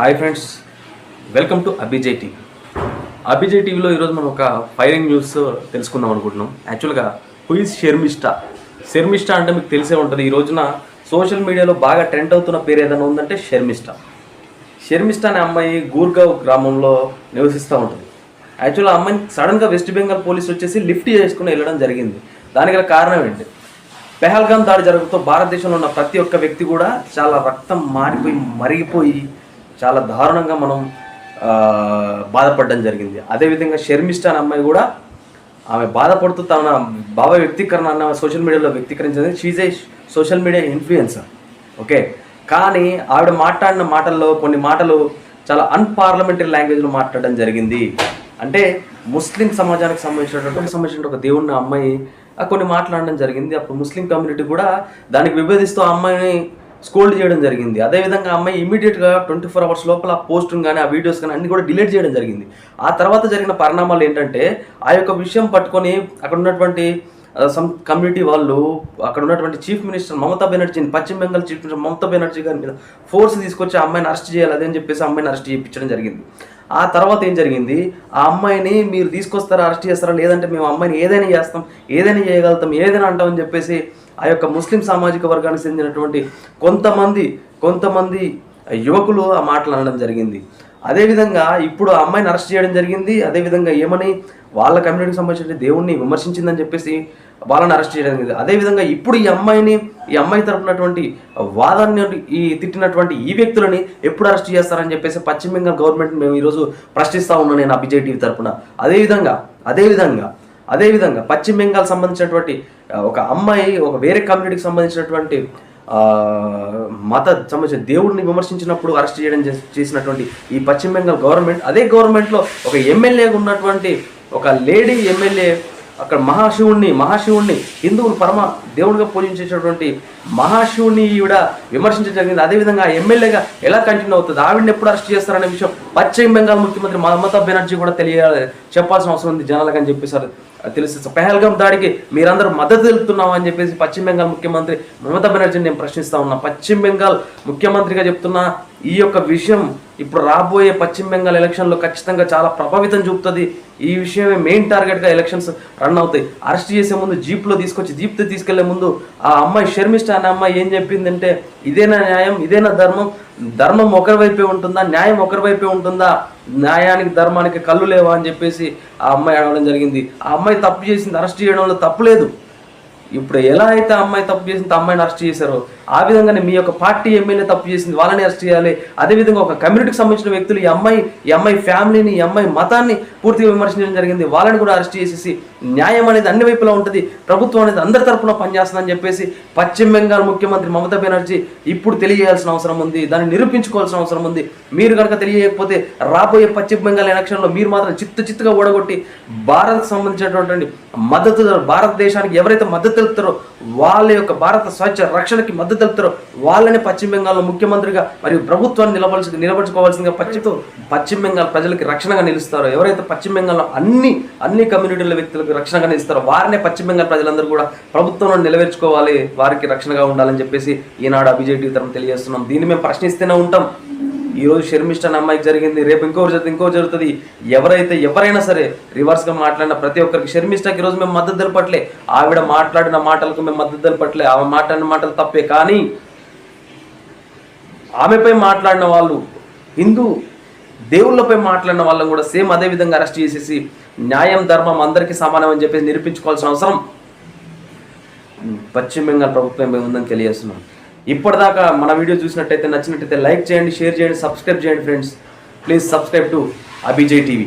Hi friends welcome to Abhijay TV. Abhijay టీవీలో ఈరోజు మనం ఒక ఫైరింగ్ న్యూస్ తెలుసుకుందాం అనుకుంటున్నాం. యాక్చువల్గా హుయిస్ షర్మిష్ఠా? షర్మిష్టా అంటే మీకు తెలిసే ఉంటుంది. ఈ రోజున సోషల్ మీడియాలో బాగా ట్రెండ్ అవుతున్న పేరు ఏదైనా ఉందంటే షర్మిష్ఠా. షర్మిష్ఠా అనే అమ్మాయి గూర్గావ్ గ్రామంలో నివసిస్తూ ఉంటుంది. యాక్చువల్గా ఆ అమ్మాయిని సడన్గా వెస్ట్ బెంగాల్ పోలీసులు వచ్చేసి లిఫ్ట్ చేసుకుని వెళ్ళడం జరిగింది. దానికి గల కారణం ఏంటి? పెహల్గాం దాడి జరగడంతో భారతదేశంలో ఉన్న ప్రతి ఒక్క వ్యక్తి కూడా చాలా రక్తం మారిపోయి మరిగిపోయి చాలా దారుణంగా మనం బాధపడడం జరిగింది. అదేవిధంగా షర్మిష్ట అనే అమ్మాయి కూడా ఆమె బాధపడుతూ తన భావ వ్యక్తీకరణ అన్న సోషల్ మీడియాలో వ్యక్తీకరించింది. She's a social media influencer okay కానీ ఆవిడ మాట్లాడిన మాటల్లో కొన్ని మాటలు చాలా అన్పార్లమెంటరీ లాంగ్వేజ్లో మాట్లాడడం జరిగింది. అంటే ముస్లిం సమాజానికి సంబంధించినటువంటి సంబంధించిన ఒక దేవుడిని అమ్మాయి కొన్ని మాట్లాడడం జరిగింది. అప్పుడు ముస్లిం కమ్యూనిటీ కూడా దానికి విభేదిస్తూ ఆ అమ్మాయిని స్కోల్డ్ చేయడం జరిగింది. అదేవిధంగా అమ్మాయి ఇమీడియట్గా ట్వంటీ ఫోర్ అవర్స్ లోపల ఆ పోస్టును కానీ ఆ వీడియోస్ కానీ అన్ని కూడా డిలీట్ చేయడం జరిగింది. ఆ తర్వాత జరిగిన పరిణామాలు ఏంటంటే ఆ యొక్క విషయం పట్టుకొని అక్కడ ఉన్నటువంటి సమ్ కమ్యూనిటీ వాళ్ళు అక్కడ ఉన్నటువంటి చీఫ్ మినిస్టర్ మమతా బెనర్జీని పశ్చిమ బెంగాల్ చీఫ్ మినిస్టర్ మమతా బెనర్జీ గారి మీద ఫోర్స్ తీసుకొచ్చి ఆ అమ్మాయిని అరెస్ట్ చేయాలి అదే అని చెప్పేసి అమ్మాయిని అరెస్ట్ చేయించడం జరిగింది. ఆ తర్వాత ఏం జరిగింది? ఆ అమ్మాయిని మీరు తీసుకొస్తారా అరెస్ట్ చేస్తారా లేదంటే మేము అమ్మాయిని ఏదైనా చేస్తాం ఏదైనా చేయగలుగుతాం ఏదైనా అంటామని చెప్పేసి ఆ యొక్క ముస్లిం సామాజిక వర్గానికి చెందినటువంటి కొంతమంది కొంతమంది యువకులు ఆ మాటలు అనడం జరిగింది. అదేవిధంగా ఇప్పుడు ఆ అమ్మాయిని అరెస్ట్ చేయడం జరిగింది. అదేవిధంగా ఏమని వాళ్ళ కమ్యూనిటీకి సంబంధించిన దేవుణ్ణి విమర్శించిందని చెప్పేసి వాళ్ళని అరెస్ట్ చేయడం జరిగింది. అదేవిధంగా ఇప్పుడు ఈ అమ్మాయిని ఈ అమ్మాయి తరపునటువంటి వాదాన్ని ఈ తిట్టినటువంటి ఈ వ్యక్తులని ఎప్పుడు అరెస్ట్ చేస్తారని చెప్పేసి పశ్చిమ బెంగాల్ గవర్నమెంట్ మేము ఈరోజు ప్రశ్నిస్తా ఉన్నాను నేను అభిజయ్ టీవీ తరపున. అదేవిధంగా అదేవిధంగా అదేవిధంగా పశ్చిమ బెంగాల్ సంబంధించినటువంటి ఒక అమ్మాయి ఒక వేరే కమ్యూనిటీకి సంబంధించినటువంటి మత సంబంధించిన దేవుడిని విమర్శించినప్పుడు అరెస్ట్ చేయడం చేసినటువంటి ఈ పశ్చిమ బెంగాల్ గవర్నమెంట్ అదే గవర్నమెంట్లో ఒక ఎమ్మెల్యేగా ఉన్నటువంటి ఒక లేడీ ఎమ్మెల్యే అక్కడ మహాశివుణ్ణి మహాశివుణ్ణి హిందువులు పరమ దేవుడిగా పూజించేటటువంటి మహాశివుణ్ణి ఈవిడ విమర్శించడం జరిగింది. అదేవిధంగా ఎమ్మెల్యేగా ఎలా కంటిన్యూ అవుతుంది? ఆవిడని ఎప్పుడు అరెస్ట్ చేస్తారనే విషయం పశ్చిమ బెంగాల్ ముఖ్యమంత్రి మమతా బెనర్జీ కూడా తెలియ చెప్పాల్సిన అవసరం ఉంది జనాలకు అని చెప్పేసి తెలుసు పెహల్గాం దాడికి మీరందరూ మద్దతు తెలుపుతున్నాం అని చెప్పేసి పశ్చిమ బెంగాల్ ముఖ్యమంత్రి మమతా బెనర్జీని నేను ప్రశ్నిస్తా ఉన్నా. పశ్చిమ బెంగాల్ ముఖ్యమంత్రిగా చెప్తున్నా ఈ యొక్క విషయం ఇప్పుడు రాబోయే పశ్చిమ బెంగాల్ ఎలక్షన్లో ఖచ్చితంగా చాలా ప్రభావితం చూపుతుంది. ఈ విషయమే మెయిన్ టార్గెట్గా ఎలక్షన్స్ రన్ అవుతాయి. అరెస్ట్ చేసే ముందు జీప్లో తీసుకొచ్చి జీప్తో తీసుకెళ్ళే ముందు ఆ అమ్మాయి షర్మిష్ట అనే అమ్మాయి ఏం చెప్పిందంటే ఇదేనా న్యాయం? ఇదేనా ధర్మం? ధర్మం ఒకరి వైపే ఉంటుందా? న్యాయం ఒకరి వైపే ఉంటుందా? న్యాయానికి ధర్మానికి కళ్ళు లేవా? అని చెప్పేసి ఆ అమ్మాయి అడగడం జరిగింది. ఆ అమ్మాయి తప్పు చేసింది. అరెస్ట్ చేయడంలో తప్పు లేదు. ఇప్పుడు ఎలా అయితే ఆ అమ్మాయి తప్పు చేసింది అమ్మాయిని అరెస్ట్ చేశారో? ఆ విధంగానే మీ యొక్క పార్టీ ఎమ్మెల్యే తప్పు చేసింది వాళ్ళని అరెస్ట్ చేయాలి. అదేవిధంగా ఒక కమ్యూనిటీకి సంబంధించిన వ్యక్తులు ఈ అమ్మాయి ఈ అమ్మాయి ఫ్యామిలీని ఈ అమ్మాయి మతాన్ని పూర్తిగా విమర్శించడం జరిగింది. వాళ్ళని కూడా అరెస్ట్ చేసేసి న్యాయం అనేది అన్ని వైపులా ఉంటుంది. ప్రభుత్వం అనేది అందరి తరఫున పనిచేస్తుందని చెప్పేసి పశ్చిమ బెంగాల్ ముఖ్యమంత్రి మమతా బెనర్జీ ఇప్పుడు తెలియజేయాల్సిన అవసరం ఉంది. దాన్ని నిరూపించుకోవాల్సిన అవసరం ఉంది. మీరు కనుక తెలియకపోతే రాబోయే పశ్చిమ బెంగాల్ ఎలక్షన్లో మీరు మాత్రం చిత్తు చిత్తుగా ఓడగొట్టి భారత్కు సంబంధించినటువంటి మద్దతు భారతదేశానికి ఎవరైతే మద్దతు తెలుపుతారో వాళ్ళ యొక్క భారత స్వచ్ఛ రక్షణకి మద్దతు తెలుపుతారో. వాళ్ళని పశ్చిమ బెంగాల్లో ముఖ్యమంత్రిగా మరియు ప్రభుత్వాన్ని నిలబడి నిలబడుకోవాల్సిందిగా పశ్చిమ పశ్చిమ బెంగాల్ ప్రజలకి రక్షణగా నిలుస్తారో ఎవరైతే పశ్చిమ బెంగాల్లో అన్ని అన్ని కమ్యూనిటీల వ్యక్తులకు రక్షణగా నిలుస్తారో వారినే పశ్చిమ బెంగాల్ ప్రజలందరూ కూడా ప్రభుత్వంలో నిలవేర్చుకోవాలి వారికి రక్షణగా ఉండాలని చెప్పేసి ఈనాడు అభిజేటి తరం తెలియజేస్తున్నాం. దీన్ని మేము ప్రశ్నిస్తూనే ఉంటాం. ఈ రోజు షర్మిష్ట అనే అమ్మాయికి జరిగింది రేపు ఇంకో జరుగుతుంది ఇంకో జరుగుతుంది. ఎవరైతే ఎవరైనా సరే రివర్స్గా మాట్లాడిన ప్రతి ఒక్కరికి షర్మిష్టకి ఈ రోజు మేము మద్దతు తెలపట్లే. ఆవిడ మాట్లాడిన మాటలకు మేము మద్దతు తెలపట్లే. ఆమె మాట్లాడిన మాటలు తప్పే కానీ ఆమెపై మాట్లాడిన వాళ్ళు హిందూ దేవుళ్ళపై మాట్లాడిన వాళ్ళని కూడా సేమ్ అదే విధంగా అరెస్ట్ చేసేసి న్యాయం ధర్మం అందరికీ సమానం అని చెప్పేసి నిరూపించుకోవాల్సిన అవసరం. పశ్చిమ బెంగాల్ ప్రభుత్వం ఉందని తెలియజేస్తున్నాం. ఇప్పటిదాకా మన వీడియో చూసినట్టయితే నచ్చినట్టయితే లైక్ చేయండి షేర్ చేయండి సబ్స్క్రైబ్ చేయండి friends. Please subscribe to Abhijay TV.